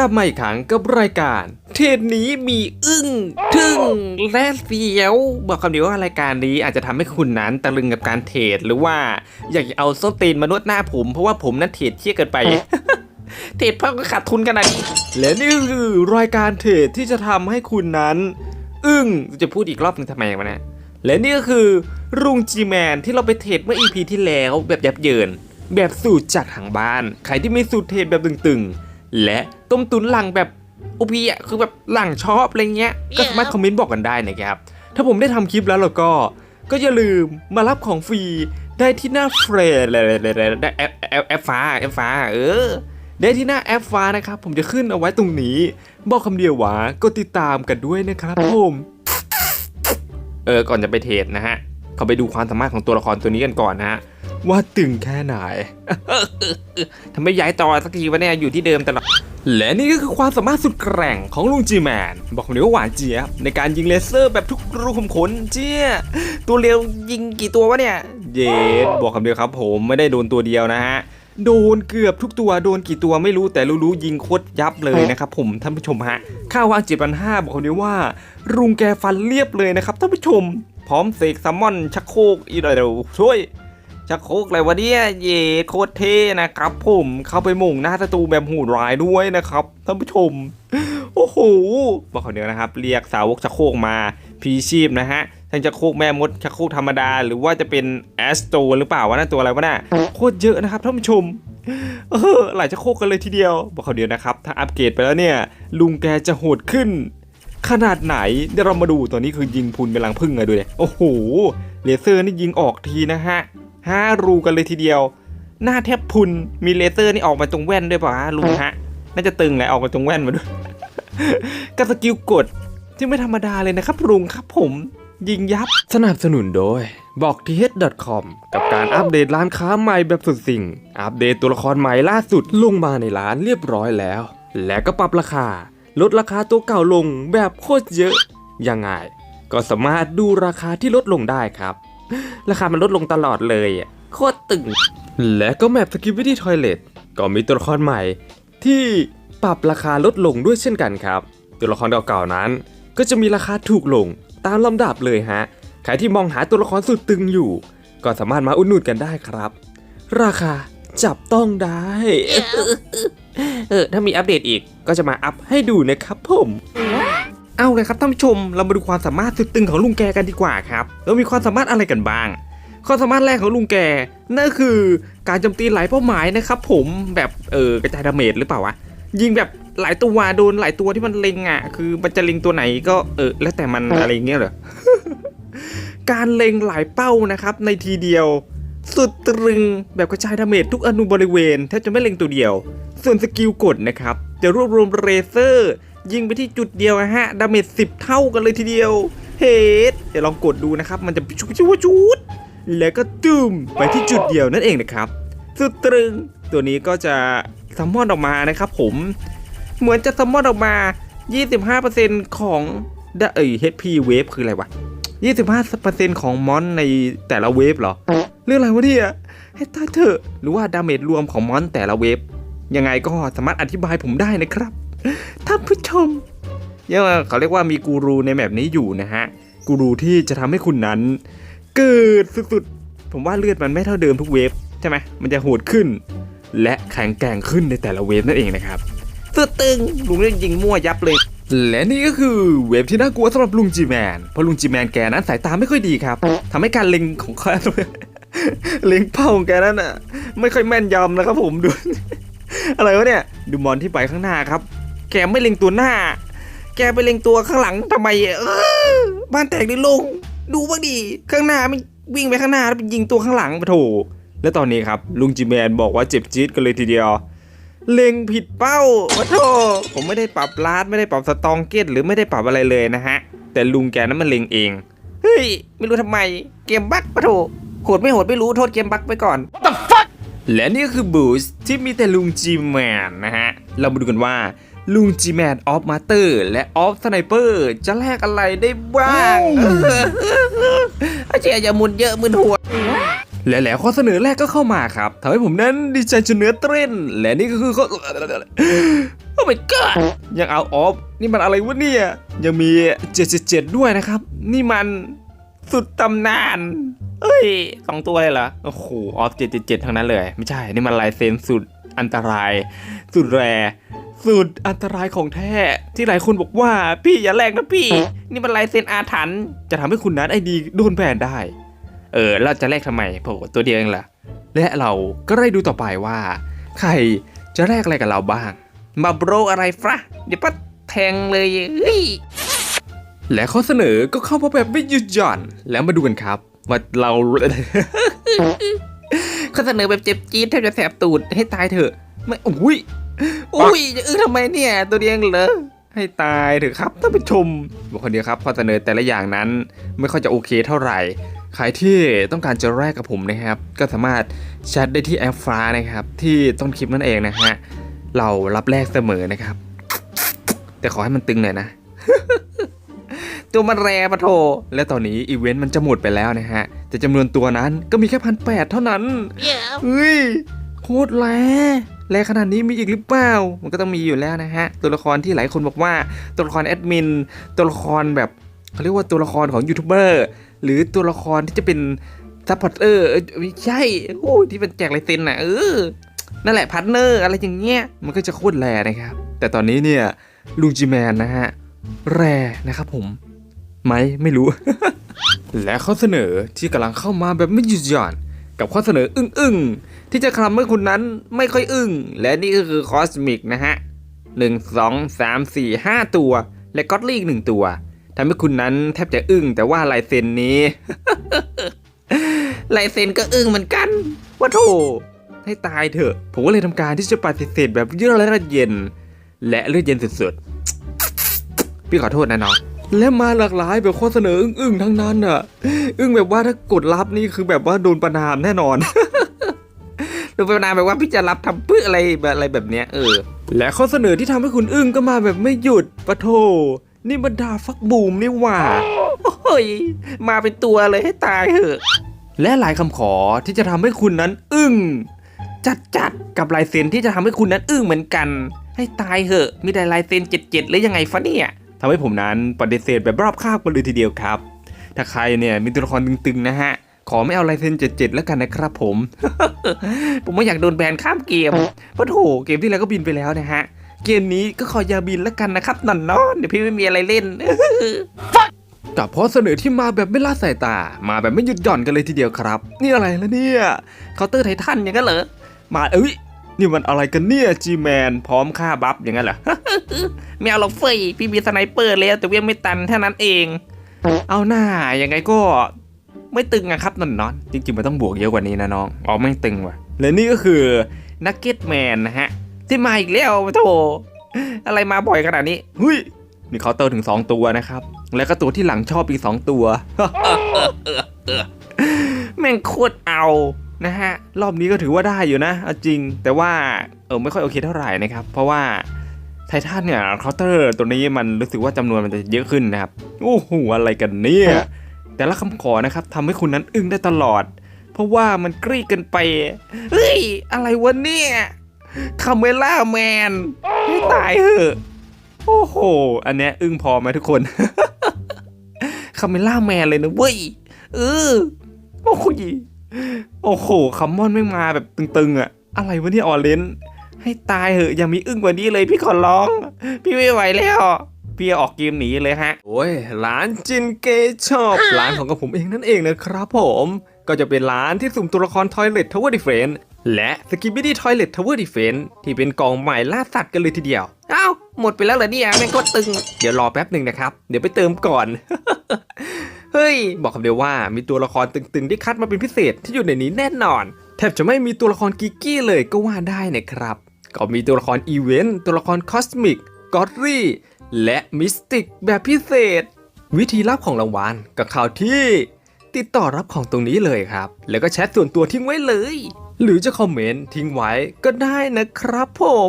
กลับมาอีกครั้งกับรายการ เทศนี้มีอึ้ง ทึ่ง และเสียว บอกคำเดียวว่ารายการนี้อาจจะทำให้คุณนั้นตะลึงกับการเทรดหรือว่าอยากจะเอาส้นตีนมานวดหน้าผม เพราะว่าผมนั้นเทรดเชี่ยเกินไป เทรดเพิ่มก็ขาดทุนขนาดนี้และนี่คือรายการเทรดที่จะทำให้คุณนั้น อึ้งจะพูดอีกรอบหนึงทำไมวะเนี่ยและนี่ก็คือรุงจีแมนที่เราไปเทรดเมื่อ EP ที่แล้วแบบยับเยิน แบบสูตรจากทางบ้านใครที่มีสูตรเทรดแบบตึงๆ และต้มตุนหลังแบบโอพีอะคือแบบหลังชอบอะไรเงี้ยก็สามารถคอมเมนต์บอกกันได้นะครับ ถ้าผมได้ทำคลิปแล้วเราก็ ก็อย่าลืมมารับของฟรีได้ที่หน้าเฟรนเลยได้แอปแอปแอปฟ้าแอปฟ้าเออได้ที่หน้าแอปฟ้านะครับ ผมจะขึ้นเอาไว้ตรงนี้ บอกคำเดียวว่าก็ติดตามกันด้วยนะครับผมเออก่อนจะไปเทรดนะฮะเขาไปดูความสามารถของตัวละครตัวนี้กันก่อนนะฮะ ว่าตึงแค่ไหนทำไมย้ายจอสักทีวะเนี่ยอยู่ที่เดิมตลอดและนี่ก็คือความสามารถสุดแกร่งของลุงจีแมน บอกคำเดียว่าหวานเจี๊ยบในการยิงเลเซอร์แบบทุกรูขุมขนเจี๊ยตัวเร็วยิงกี่ตัววะเนี่ย เย็ดบอกคำเดียวครับ ผมไม่ได้โดนตัวเดียวนะฮะโดนเกือบทุกตัวโดนกี่ตัวไม่รู้แต่รู้ๆยิงโคตรยับเลยนะครับผมท่านผู้ชมฮะค่าวางจ็ดพันห้าบอกคนนี้ว่ารุงแกฟันเรียบเลยนะครับท่านผู้ชม พร้อมเสกซัมมอนชักโครกอีกหน่อยเดี๋ยวช่วย ชักโครกอะไรวะเนี่ยเย่โคตรเท่นะครับผมเข้าไปหม่งหน้าศัตรูแบบหูร้ายด้วยนะครับท่านผู้ชม โอ้โหบอกคนเดียวนะครับ เรียกสาวกชักโครกมาพีชีพนะฮะทั้งชักโครกแม่มดชักโครกธรรมดา หรือว่าจะเป็นแอสโตหรือเปล่าวะนั่นตัวอะไรวะน่ะโคตรเยอะนะครับท่านผู้ชมเออหลายชักโครกกันเลยทีเดียว บอกเขาเดียวนะครับ ถ้าอัปเกรดไปแล้วเนี่ย ลุงแกจะโหดขึ้น ขนาดไหนเดี๋ยวเรามาดูตัวนี้คือยิงพุนเป็นลังพึ่งเลยดูเลยโอ้โหเลเซอร์นี่ยิงออกทีนะฮะ ห้ารูกันเลยทีเดียว หน้าแทบพุนมีเลเซอร์นี่ออกมาตรงแว่นด้วยป่ะฮะลุงฮะ น่าจะตึงแหละออกมาตรงแว่นมาด้วยกับสกิลกดที่ไม่ธรรมดาเลยนะครับลุงครับผมยิงยับ สนับสนุนโดยบอกทีเ com กับการอัปเดตร้านค้าใหม่แบบสุดสิ่ง อัปเดตตัวละครใหม่ล่าสุดลงมาในร้านเรียบร้อยแล้ว และก็ปรับราคา ลดราคาตัวเก่าลงแบบโคตรเยอะ ยังไง ก็สามารถดูราคาที่ลดลงได้ครับ ราคามันลดลงตลอดเลยอะโคตรตึง และก็แมปสกิปวิธีทอยเลตก็มีตัวละครใหม่ ที่ปรับราคาลดลงด้วยเช่นกันครับ ตัวละครเก่าๆนั้น ก็จะมีราคาถูกลงตามลำดับเลยฮะใครที่มองหาตัวละครสุดตึงอยู่ ก็สามารถมาอุดหนุนกันได้ครับ ราคาจับต้องได้ เออถ้ามีอัปเดตอีกก็จะมาอัพให้ดูนะครับผม เอาเลยครับท่านผู้ชมเรามาดูความสามารถสุดตึงของลุงแกกันดีกว่าครับแล้วมีความสามารถอะไรกันบ้าง ความสามารถแรกของลุงแกนั่นคือการโจมตีหลายเป้าหมายนะครับผมแบบเออกระจายดาเมจหรือเปล่าวะยิงแบบหลายตัวโดนหลายตัวที่มันเล็งอะ คือมันจะเล็งตัวไหนก็เออแล้วแต่มันอะไรเงี้ยเหรอการเล็งหลายเป้านะครับ ในทีเดียว สุดตรึงแบบกระจายดาเมจทุกอนุบริเวณแทบจะไม่เล็งตัวเดียว ส่วนสกิลกดนะครับจะรวบรวมเรเซอร์ ยิงไปที่จุดเดียวนะฮะ ดาเมจ10เท่ากันเลยทีเดียว เฮดเดี๋ยวลองกดดูนะครับ มันจะชุบชุบชุดแล้วก็ตุ้มไปที่จุดเดียวนั่นเองนะครับ สุดตรึง ตัวนี้ก็จะซัมมอนออกมานะครับผม เหมือนจะซัมมอนออกมา 25%ของดเอ้ย HP wave คืออะไรวะ 25%ของมอนในแต่ละเวฟเหรอ เรื่องอะไรวะเนี่ยให้ตายเถอะ หรือว่าดาเมจรวมของมอนแต่ละเวฟยังไงก็สามารถอธิบายผมได้นะครับ ท่านผู้ชมยังเขาเรียกว่ามีกูรูในแบบนี้อยู่นะฮะ กูรูที่จะทำให้คุณนั้น เกิดสุดๆ ผมว่าเลือดมันไม่เท่าเดิมทุกเวฟใช่ไหมมันจะโหดขึ้น และแข็งแกร่งขึ้นในแต่ละเวฟนั่นเองนะครับสุดตึงลุงเล่นยิงมั่วยับเลย และนี่ก็คือเวฟที่น่ากลัวสำหรับลุงจีแมนเพราะลุงจีแมนแกนั้นสายตาไม่ค่อยดีครับทำให้การเล็งของเขาเล็งเป้าของแกนั้นอะไม่ค่อยแม่นยำนะครับผมดูอะไรวะเนี่ยดูมอนที่ไปข้างหน้าครับ แกไม่เล็งตัวหน้า แกไปเล็งตัวข้างหลังทำไมเออบ้านแตกดิลง ดูบ้างดิข้างหน้าไม่วิ่งไปข้างหน้าแล้วไปยิงตัวข้างหลังปะโถและตอนนี้ครับลุงจีแมนบอกว่าเจ็บจี๊ดกันเลยทีเดียว เล็งผิดเป้าปะโถผมไม่ได้ปรับลาดไม่ได้ปรับสตองเกตหรือไม่ได้ปรับอะไรเลยนะฮะ แต่ลุงแกนั้นมันเล็งเองเฮ้ยไม่รู้ทำไมเกมบั๊กปะโถโหดไม่โหดไม่รู้โทษเกมบั๊กไปก่อนและนี่ก็คือบูสที่มีแต่ลุงจีแมนนะฮะ เรามาดูกันว่า ลุงจีแมนออฟมาเตอร์และออฟสไนเปอร์จะแลกอะไรได้บ้างอาเจียอย่ามุนเยอะมึนหัวและแล้วข้อเสนอแรกก็เข้ามาครับทำให้ผมนั้นดีใจจนเนื้อเต้น และนี่ก็คือข้อโอ้ my god ยังเอาออฟนี่มันอะไรวะเนี่ยยังมี 777 ด้วยนะครับ นี่มันสุดตำนาน เอ้ยสองตัวเลยเหรอ โอ้โห ออฟ 777 ทั้งนั้นเลย ไม่ใช่ นี่มันลายเซ็นสุดอันตราย สุดแร สุดอันตรายของแท้ ที่หลายคนบอกว่า พี่อย่าแลกนะพี่ นี่มันลายเซ็นอาถรรพ์จะทำให้คุณนั้นไอดีโดนแบนได้ เออเราจะแลกทำไมโผตัวเดียวเองล่ะ และเราก็ได้ดูต่อไปว่า ใครจะแลกอะไรกับเราบ้าง มาโบรอะไรฟะเดี๋ยวปัดแทงเลยเฮ้ยและข้อเสนอก็เข้ามาแบบไม่หยุดหย่อน แล้วมาดูกันครับ ว่าเราข้อเสนอแบบเจ็บจี๊ดแทบจะแสบตูดให้ตายเถอะ ไม่อุ้ย อุ้ยจะอื้อทำไมเนี่ย ตัวเดียวเองเหรอให้ตายเถอะครับท่านผู้ชมบอกคนเดียวครับข้อเสนอแต่ละอย่างนั้นไม่ค่อยจะโอเคเท่าไหร่ใครที่ต้องการจะแลกกับผมนะครับ ก็สามารถแชทได้ที่แอปฟ้านะครับ ที่ต้นคลิปนั่นเองนะฮะเรารับแลกเสมอนะครับ แต่ขอให้มันตึงหน่อยนะ ตัวมันแรปะโถและตอนนี้อีเวนต์มันจะหมดไปแล้วนะฮะแต่จำนวนตัวนั้นก็มีแค่พันแปดเท่านั้นเฮ้ยโคตรแร แรขนาดนี้มีอีกหรือเปล่า มันก็ต้องมีอยู่แล้วนะฮะ ตัวละครที่หลายคนบอกว่า ตัวละครแอดมิน ตัวละครแบบเขาเรียกว่าตัวละครของยูทูบเบอร์ หรือตัวละครที่จะเป็นซัพพอร์ตเออร์ไม่ใช่ โอ้ที่เป็นแจกลายเซ็นน่ะ เออ นั่นแหละพาร์ทเนอร์อะไรอย่างเงี้ย มันก็จะโคตรแรนะครับ แต่ตอนนี้เนี่ยลุงจีแมนนะฮะ แรนะครับผม ไหมไม่รู้ และข้อเสนอที่กำลังเข้ามาแบบไม่หยุดหย่อน กับข้อเสนออึ้งๆ ที่จะทำให้คุณนั้นไม่ค่อยอึ้ง และนี่ก็คือคอสมิกนะฮะหนึ่งสองสามสี่ห้าตัว และก็อตลีกหนึ่งตัวทำให้คุณนั้นแทบจะอึ้ง แต่ว่าลายเซ็นนี้ลายเซ็นก็อึ้งเหมือนกันว่าโถให้ตายเถอะ ผมก็เลยทำการที่จะปฏิเสธแบบเยือกและเย็น และเลือดเย็นสุดๆ พี่ขอโทษนะน้อง และมาหลากหลายแบบข้อเสนออึ้งๆทั้งนั้นอะ อึ้งแบบว่าถ้ากดรับนี่คือแบบว่าโดนประนามแน่นอนโดนประนามแบบว่าพี่จะรับทำเพื่ออะไรแบบอะไรแบบเนี้ยเออ และข้อเสนอที่ทำให้คุณอึ้งก็มาแบบไม่หยุดปะโท นี่บรรดาฟักบูมนี่หว่าโอ้ยมาเป็นตัวเลยให้ตายเถอะ และหลายคำขอที่จะทำให้คุณนั้นอึ้งจัดจัดๆกับลายเซ็นที่จะทำให้คุณนั้นอึ้งเหมือนกัน ให้ตายเหอะ มีแต่ลายเซ็นเจ็ดเจ็ดหรือยังไงฟะเนี่ย ทำให้ผมนั้นปฏิเสธแบบรอบคาบกันเลยทีเดียวครับ ถ้าใครเนี่ยมีตัวละครตึงๆนะฮะ ขอไม่เอาลายเซ็นเจ็ดเจ็ดแล้วกันนะครับผม ผมไม่อยากโดนแบนข้ามเกมเพราะโถเกมที่แล้วก็บินไปแล้วนะฮะ เกมนี้ก็ขอยาบินแล้วกันนะครับนันนอนเดี๋ยวพี่ไม่มีอะไรเล่นกับข้อเสนอที่มาแบบไม่ละสายตา มาแบบไม่หยุดหย่อนกันเลยทีเดียวครับ นี่อะไรแล้วเนี่ยเคาน์เตอร์ไททันอย่างนั้นเหรอมาเอ้ย นี่มันอะไรกันเนี่ยจีแมนพร้อมค่าบัฟอย่างนั้นเหรอ ไม่เอาหรอกเฟยพี่มีสไนเปอร์แล้วแต่เวียงไม่ตันเท่านั้นเอง เอาหน้ายังไงก็ไม่ตึงอะครับนอนนอนจริงๆมันต้องบวกเยอะกว่านี้นะน้องอ๋อไม่ตึงว่ะและนี่ก็คือนักเก็ตแมนนะฮะ ที่มาอีกแล้วโธ่อะไรมาบ่อยขนาดนี้เฮ้ยมีเคาน์เตอร์ถึง 2 ตัวนะครับ แล้วก็ตัวที่หลังชอบอีก 2 ตัว แม่งโคตรเอา นะฮะรอบนี้ก็ถือว่าได้อยู่นะจริง แต่ว่าเออไม่ค่อยโอเคเท่าไหร่นะครับ เพราะว่าไททันเนี่ยเคาน์เตอร์ตัวนี้มันรู้สึกว่าจำนวนมันจะเยอะขึ้นนะครับโอ้โหอะไรกันเนี่ยแต่ละคำขอนะครับทำให้คุณนั้นอึ้งได้ตลอด เพราะว่ามันกรีดกันไปเฮ้ยอะไรวะเนี่ยคาเมล่าแมนให้ตายเหอะโอ้โห อันเนี้ยอึ้งพอไหมทุกคนคาเมล่าแมนเลยนะเว้ยเออโอ้โห โอ้โหคัมมอนไม่มาแบบตึงๆอะอะไรวะเนี่ยออเรนจ์ให้ตายเหอะอย่ามีอึ้งกว่านี้เลยพี่ขอร้อง พี่ไม่ไหวแล้วพี่ออกเกมหนีเลยฮะ โอ้ยร้านจินเกชอบร้านของกับผมเองนั่นเองนะครับผม ก็จะเป็นร้านที่สุ่มตัวละคร Toilet Tower Defense และ s k i b i d y Toilet Tower Defense ที่เป็นกล่องใหม่ล่าสัตว์กันเลยทีเดียวเอ้าหมดไปแล้วเหรอเนี่ยแม่งโคตรตึง เดี๋ยวรอแป๊บหนึ่งนะครับ เดี๋ยวไปเติมก่อน เฮ้ย บอกคำเดียวว่ามีตัวละครตึงๆที่คัดมาเป็นพิเศษที่อยู่ในนี้แน่นอน แทบจะไม่มีตัวละครกิกกี้เลยก็ว่าได้นะครับ ก็มีตัวละครอีเวนต์ตัวละครคอสมิกกอดรี่และมิสติกแบบพิเศษ วิธีรับของรางวัลกับข่าวที่ ติดต่อรับของตรงนี้เลยครับ แล้วก็แชทส่วนตัวทิ้งไว้เลย หรือจะคอมเมนต์ทิ้งไว้ก็ได้นะครับผม